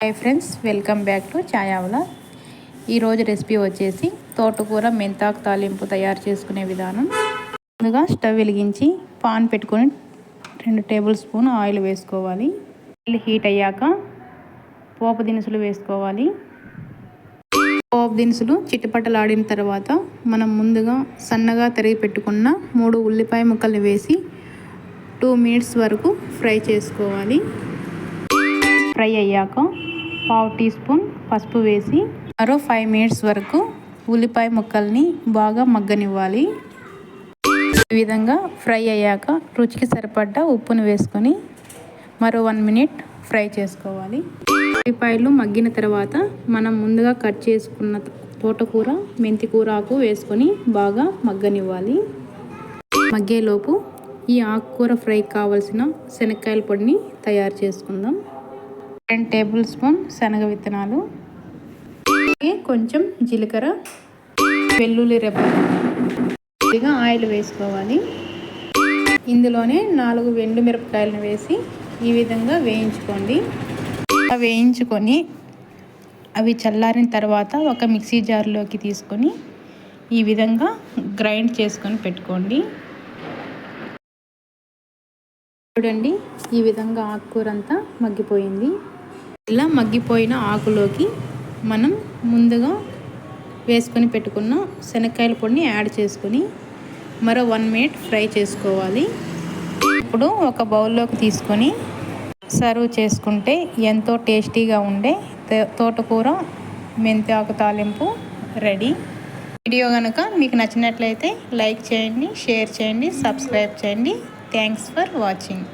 Hi friends welcome back to Chhayavala ఈరోజు recipe వచ్చేసి తోటకూర మెంతాకు తాలింపు తయారు చేసుకునే విధానం. ముందుగా స్టవ్ వెలిగించి పాన్ పెట్టుకొని రెండు టేబుల్ స్పూన్ ఆయిల్ వేసుకోవాలి. ఆయిల్ హీట్ అయ్యాక పోపు దినుసులు వేసుకోవాలి. పోపు దినుసులు చిట్టుపట్టలాడిన తర్వాత మనం ముందుగా సన్నగా తరిగి పెట్టుకున్న మూడు ఉల్లిపాయ ముక్కల్ని వేసి టూ మినిట్స్ వరకు ఫ్రై చేసుకోవాలి. ఫ్రై అయ్యాక పావు టీ స్పూన్ పసుపు వేసి మరో ఫైవ్ మినిట్స్ వరకు ఉల్లిపాయ ముక్కల్ని బాగా మగ్గనివ్వాలి. ఈ విధంగా ఫ్రై అయ్యాక రుచికి సరిపడ్డ ఉప్పును వేసుకొని మరో వన్ మినిట్ ఫ్రై చేసుకోవాలి. ఉల్లిపాయలు మగ్గిన తర్వాత మనం ముందుగా కట్ చేసుకున్న తోటకూర మెంతి కూరాకు వేసుకొని బాగా మగ్గనివ్వాలి. మగ్గేలోపు ఈ ఆకుకూర ఫ్రై కావలసిన శనక్కాయల పొడిని తయారు చేసుకుందాం. రెండు టేబుల్ స్పూన్ శనగ విత్తనాలు. కొంచెం జీలకర్ర వెల్లుల్లి రెబ్బలు కొద్దిగా ఆయిల్ వేసుకోవాలి. ఇందులోనే నాలుగు వెండు మిరపకాయలను వేసి ఈ విధంగా వేయించుకోండి. వేయించుకొని అవి చల్లారిన తర్వాత ఒక మిక్సీ జార్లోకి తీసుకొని ఈ విధంగా గ్రైండ్ చేసుకొని పెట్టుకోండి. చూడండి ఈ విధంగా ఆకుకూర అంతా మగ్గిపోయింది. ఇలా మగ్గిపోయిన ఆకులోకి మనం ముందుగా వేసుకొని పెట్టుకున్న శనక్కాయల పొడిని యాడ్ చేసుకొని మరో వన్ మినిట్ ఫ్రై చేసుకోవాలి. ఇప్పుడు ఒక బౌల్లోకి తీసుకొని సర్వ్ చేసుకుంటే ఎంతో టేస్టీగా ఉండే తోటకూర మెంతి ఆకు తాలింపు రెడీ. వీడియో కనుక మీకు నచ్చినట్లయితే లైక్ చేయండి షేర్ చేయండి సబ్స్క్రైబ్ చేయండి. Thanks for watching.